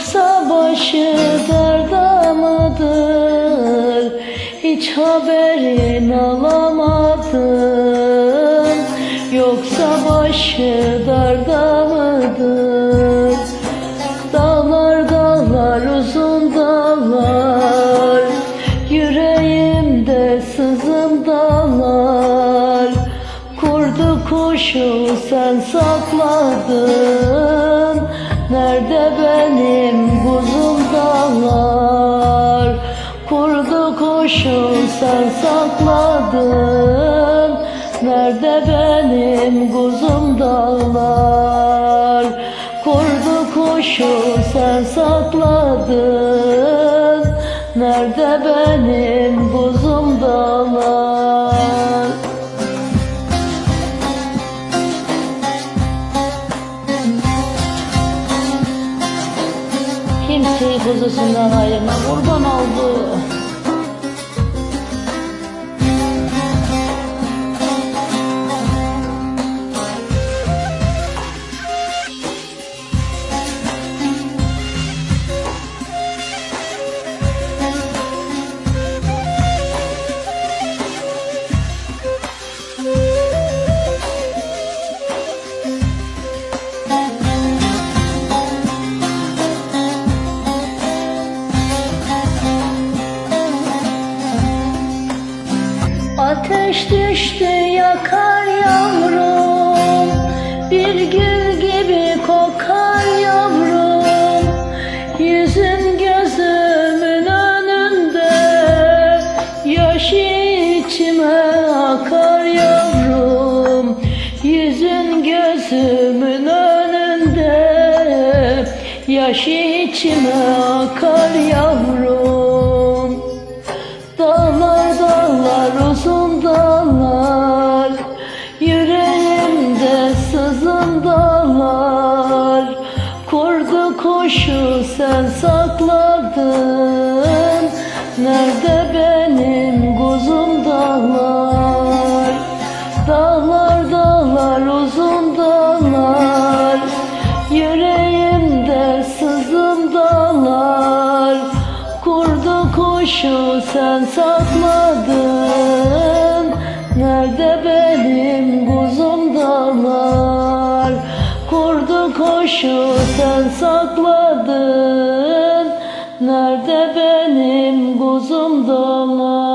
Yoksa başı darda mıdır? Hiç haberin alamadın Yoksa başı darda mıdır? Dağlar dağlar uzun dağlar Yüreğimde sızım dağlar Kurdu kuşu sen sakladın Kuşu sen sakladın Nerede benim kuzum dağlar? Kurdu kuşu sen sakladın. Nerede benim kuzum dağlar? Kimseyi kuzusundan ayırma kurban oldu. Ateş düştü yakar yavrum. Bir gül gibi kokar yavrum. Yüzün gözümün önünde. Yaş içime akar yavrum. Yüzün gözümün önünde. Yaş içime akar yavrum sen sakladın Nerede benim kuzum dağlar? Dağlar dağlar uzun dağlar. Yüreğimde sızın dağlar. Kurdu kuşu sen sakladın. Nerede benim Kuşu sen sakladın. Nerede benim kuzum dağlar